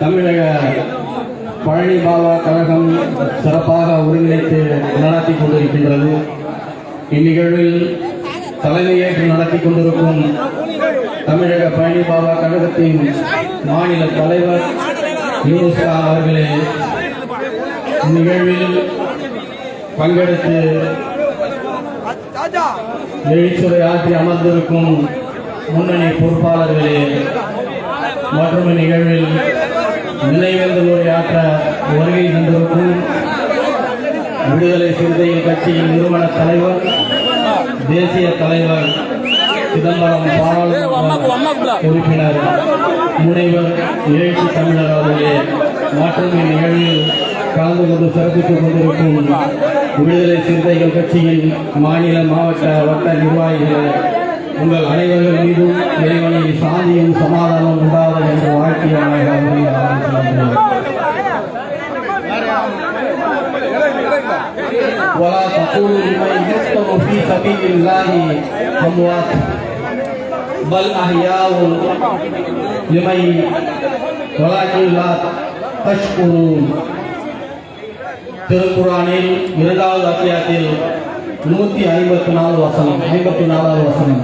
தமிழக பழனி பாபா கழகம் சிறப்பாக ஒருங்கிணைத்து நடத்தி கொண்டிருக்கின்றது. இந்நிகழ்வில் தலைமையேற்று நடத்தி கொண்டிருக்கும் தமிழக பழனி பாபா கழகத்தின் மாநில தலைவர் யூனுஸ்கா அவர்களே இந்நிகழ்வில் பங்கெடுத்து எழுச்சுரை ஆற்றி அமர்ந்திருக்கும் முன்னணி பொறுப்பாளர்களே மற்றும் நிகழ்வில் நினைவேந்து உரையாற்ற வருகை தந்திருக்கும் விடுதலை சிறுத்தைகள் கட்சியின் நிறுவன தலைவர் தேசிய தலைவர் சிதம்பரம் பாராளுமன்ற உறுப்பினர் முனைவர் எழுச்சி தமிழர் அவர்களே மற்றும் இந்நிகழ்வில் கலந்து கொண்டு சிறப்பித்துக் கொண்டிருக்கும் விடுதலை சிறுத்தைகள் கட்சியின் மாநில மாவட்ட வட்ட நிர்வாகிகள் உங்கள் அனைவர்கள் மீதும் இறைவனின் சாந்தியும் சமாதானம் உண்டாவது என்று வாழ்க்கையாக ஆரம்பிக்கின்றேன் ولا تقولوا لمن يقتل في سبيل الله أموات بل أحياء لمن ولكن لا تشكرون திருக்குறானில் இரண்டாவது அத்தியாயத்தில் நூத்தி ஐம்பத்தி நாலு வசனம் ஐம்பத்தி நாலாவது வசனம்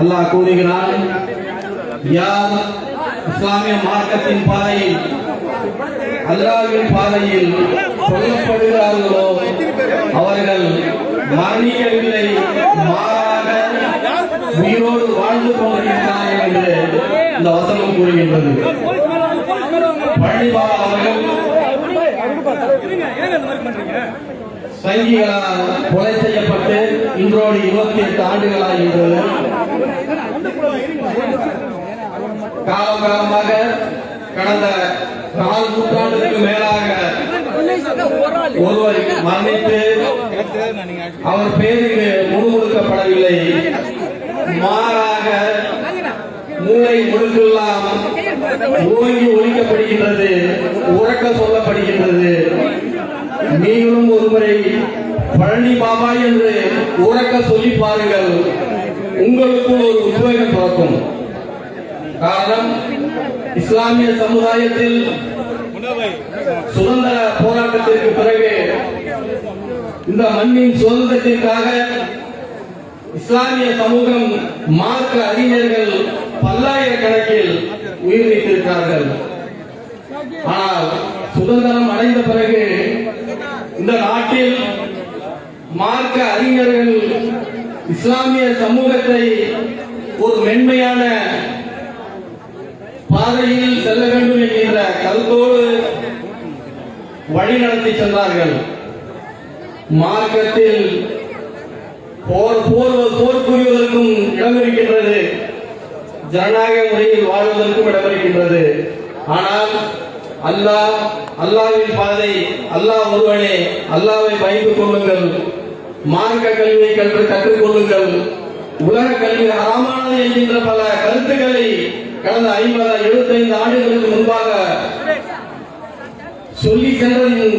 அல்லாஹ் கூறுகிறான் யார் இஸ்லாமிய மார்க்கத்தின் பாதையில் அல்லாவின் பாதையில் கொல்லப்படுகிறார்களோ அவர்கள் மரணிக்கவில்லை மாறாக உயிரோடு வாழ்ந்து கொண்டிருக்கிறார்கள் என்று இந்த வசனம் கூறுகின்றது. பழனிபாபா அவர்கள் சங்கிகளால் கொலை செய்யப்பட்டு இன்றோடு இருபத்தி எட்டு ஆண்டுகளாகின்றது காலம் காலமாக கடந்த கால் நூற்றாண்டுக்கு மேலாக ஒருவர் மன்னித்து அவர் பேருக்கு முழுமுழுக்கப்படவில்லை மாறாக மூளை முழுக்கெல்லாம் ஓங்கி ஒழிக்கப்படுகின்றது உறக்க சொல்லப்படுகின்றது. நீங்களும் ஒருமுறை பழனி பாபா என்று உறக்க சொல்லி பாருங்கள். உங்களுக்குள் ஒரு உத்வேகம் பிறக்கும் காரணம் இஸ்லாமிய சமுதாயத்தில் சுதந்திர போராட்டத்திற்கு பிறகு இந்த மண்ணின் சுதந்திரத்திற்காக இஸ்லாமிய சமூகம் மார்க்க அறிஞர்கள் பல்லாயிரக்கணக்கில் உயிர் நீத்திருக்கிறார்கள் ஆனால் சுதந்திரம் அடைந்த பிறகு இந்த நாட்டில் மார்க்க அறிஞர்கள் இஸ்லாமிய சமூகத்தை ஒரு மென்மையான பாதையில் செல்ல வேண்டும் என்கின்ற கருத்தோடு வழிநடத்தி சென்றார்கள். மார்க்கத்தில் போர் போர் போர் புரிவதற்கும் இடம் இருக்கின்றது ஜனநாயக முறையில் வாழ்வதற்கும் இடம் இருக்கின்றது ஆனால் அல்லாஹ் அல்லாவின் பாதை அல்லாஹ் ஒருவனே அல்லாவை பயந்து கொள்ளுங்கள். மார்க்க கல்வியை கற்று கற்றுக்கொள்ளுங்கள் உலக கல்வி அறமானது என்கின்ற பல கருத்துக்களை கடந்த ஐம்பது எழுபத்தைந்து ஆண்டுகளுக்கு முன்பாக சொல்லி சென்றதின்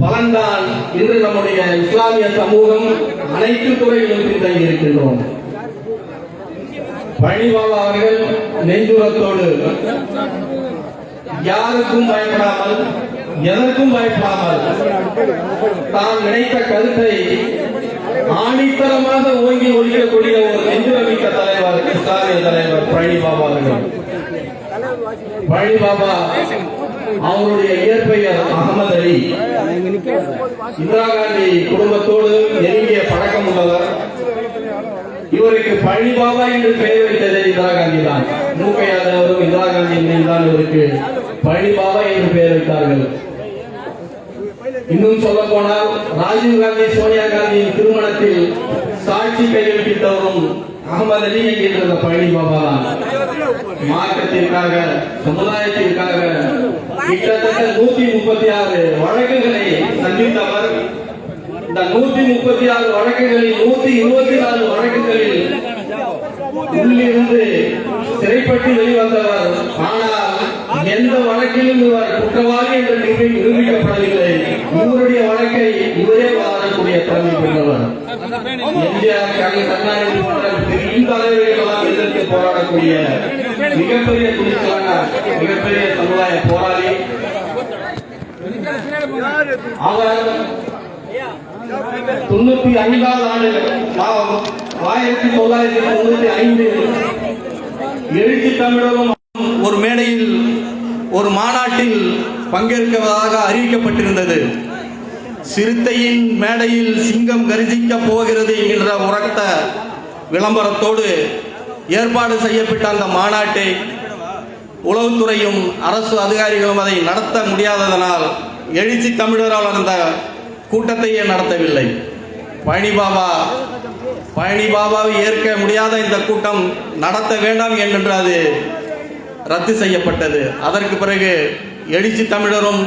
பலன்தான் இன்று நம்முடைய இஸ்லாமிய சமூகம் அனைத்து துறையிலும் பின்தங்கி இருக்கின்றோம். பழனிபாபா அவர்கள் நெஞ்சுரத்தோடு யாருக்கும் பயப்படாமல் எதற்கும் பயப்படாமல் தான் நினைத்த கருத்தை ஆணித்தரமாக ஓங்கி ஒழிக்கக்கூடிய ஒரு நெஞ்சுரமிக்க தலைவர் இஸ்லாமிய தலைவர் பழனி பாபா அவர்கள். பழனிபாபா அவருடைய இயற்பெயர் அகமது அலி. இந்திரா காந்தி குடும்பத்தோடு நெருங்கிய பழக்கம் உள்ளவர். இவருக்கு பழனி பாபா என்று பெயர் வைத்ததே இந்திரா காந்தி தான். மூக்கையாதவரும் இந்திரா காந்தி தான் இவருக்கு. பழனி பாபா என்று பெயர் வைத்தார்கள். இன்னும் சொல்ல போனால் ராஜீவ் காந்தி சோனியா காந்தியின் திருமணத்தில் சாட்சி கையெழுத்திட்டவரும் அகமது அலி என்கின்ற பழனி பாபா தான் மார்க்கத்திற்காக சமுதாயத்திற்காக கிட்டத்தட்ட நூத்தி முப்பத்தி ஆறு வழக்குகளை சந்தித்தவர். இந்த நூத்தி முப்பத்தி ஆறு வழக்குகளில் நூத்தி இருபத்தி நாலு வழக்குகளில் உள்ளிருந்து சிறைப்பட்டு வெளிவந்தவர் ஆனால் எந்த வழக்கிலும் இவர் குற்றவாளி என்று நிரூபி- நிரூபிக்கப்படவில்லை. இவருடைய வழக்கை இவரே வாழக்கூடிய திறமை பெற்றவர். எம்ஜிஆர் கலைஞர் கருணாநிதி போன்ற போராடக்கூடிய மிகப்பெரிய துணிச்சலான மிகப்பெரிய சமுதாய போராளி. அவர் தொண்ணூத்தி ஐந்தாவது ஆண்டு ஆ- ஆயிரத்தி தொள்ளாயிரத்தி தொண்ணூத்தி ஐந்து. எழுச்சி தமிழகம் ஒரு மேடையில் ஒரு மாநாட்டில் பங்கேற்கவதாக அறிவிக்கப்பட்டிருந்தது. சிறுத்தையின் மேடையில் சிங்கம் கர்ஜிக்க போகிறது என்கின்ற உரத்த விளம்பரத்தோடு ஏற்பாடு செய்யப்பட்ட அந்த மாநாட்டை உளவுத்துறையும் அரசு அதிகாரிகளும் அதை நடத்த முடியாததனால் எழுச்சி தமிழரால் அந்த கூட்டத்தையே நடத்தவில்லை. பழனிபாபா பழனி பாபாவை ஏற்க முடியாத இந்த கூட்டம் நடத்த வேண்டாம் என்று அது ரத்து செய்யப்பட்டது. அதற்கு பிறகு எழுச்சி தமிழரும்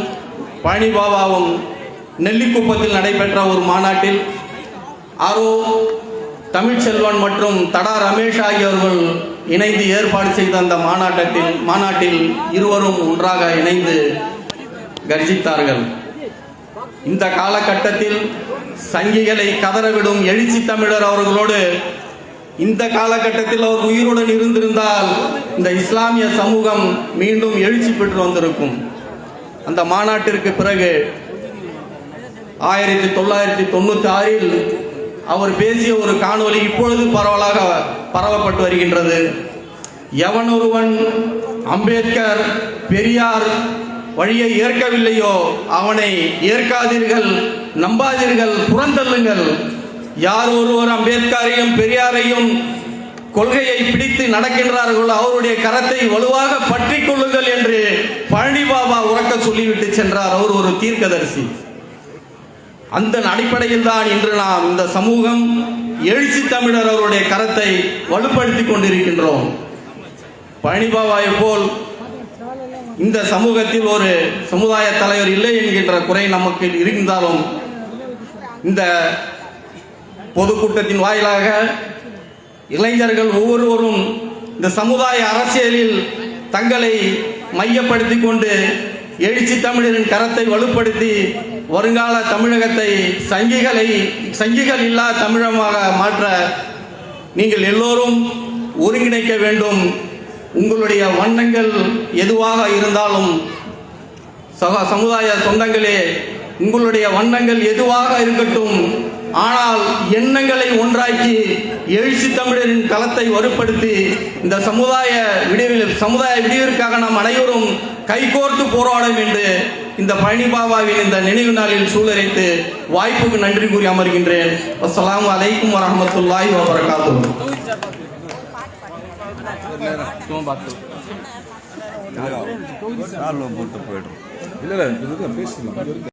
பழனி பாபாவும் நெல்லிக்குப்பத்தில் நடைபெற்ற ஒரு மாநாட்டில் ஆரோ தமிழ்ச்செல்வன் மற்றும் தடா ரமேஷ் ஆகியோர்கள் இணைந்து ஏற்பாடு செய்த அந்த மாநாட்டத்தில் மாநாட்டில் இருவரும் ஒன்றாக இணைந்து கர்ஜித்தார்கள். இந்த காலகட்டத்தில் சங்கிகளை கதறவிடும் எழுச்சி தமிழர் அவர்களோடு இந்த காலகட்டத்தில் அவர் உயிருடன் இருந்திருந்தால் இந்த இஸ்லாமிய சமூகம் மீண்டும் எழுச்சி பெற்று வந்திருக்கும். அந்த மாநாட்டிற்கு பிறகு ஆயிரத்தி தொள்ளாயிரத்தி தொண்ணூத்தி ஆறில் அவர் பேசிய ஒரு காணொலி இப்பொழுது பரவலாக பரவப்பட்டு வருகின்றது. எவன் ஒருவன் அம்பேத்கர் பெரியார் வழியை ஏற்கவில்லையோ அவனை ஏற்காதீர்கள் நம்பாதீர்கள் புறந்தள்ளுங்கள். யார் ஒருவர் அம்பேத்கரையும் பெரியாரையும் கொள்கையை பிடித்து நடக்கின்றார்களோ அவருடைய கரத்தை வலுவாக பற்றி கொள்ளுங்கள் என்று பழனி பாபா உறக்க சொல்லிவிட்டு சென்றார். அவர் ஒரு தீர்க்கதரிசி. அந்த அடிப்படையில் தான் இன்று நாம் இந்த சமூகம் எழுச்சி தமிழர் அவருடைய கரத்தை வலுப்படுத்தி கொண்டிருக்கின்றோம். பழனிபாபாவை போல் இந்த சமூகத்தில் ஒரு சமுதாய தலைவர் இல்லை என்கின்ற குறை நமக்கு இருந்தாலும் இந்த பொதுக்கூட்டத்தின் வாயிலாக இளைஞர்கள் ஒவ்வொருவரும் இந்த சமுதாய அரசியலில் தங்களை மையப்படுத்தி கொண்டு எழுச்சி தமிழரின் கரத்தை வலுப்படுத்தி வருங்கால தமிழகத்தை சங்கிகளை சங்கிகள் இல்லா தமிழகமாக மாற்ற நீங்கள் எல்லோரும் ஒருங்கிணைக்க வேண்டும். உங்களுடைய வண்ணங்கள் எதுவாக இருந்தாலும் சக சமுதாய சொந்தங்களே உங்களுடைய வண்ணங்கள் எதுவாக இருக்கட்டும் ஆனால் எண்ணங்களை ஒன்றாக்கி எழுச்சி தமிழரின் களத்தை வலுப்படுத்தி இந்த சமுதாய விடிவில் சமுதாய விடிவிற்காக நாம் அனைவரும் கைகோர்த்து போராடும் என்று இந்த பழனி பாபாவின் இந்த நினைவு நாளில் சூழலைத்து வாய்ப்புக்கு நன்றி கூறி அமர்கின்றேன். அஸ்ஸலாமு அலைக்கும் வரஹ்மத்துல்லாஹி வபரகாத்துஹு காரில் போட்டு போய்டும் இல்லை இல்லை பேசலாம்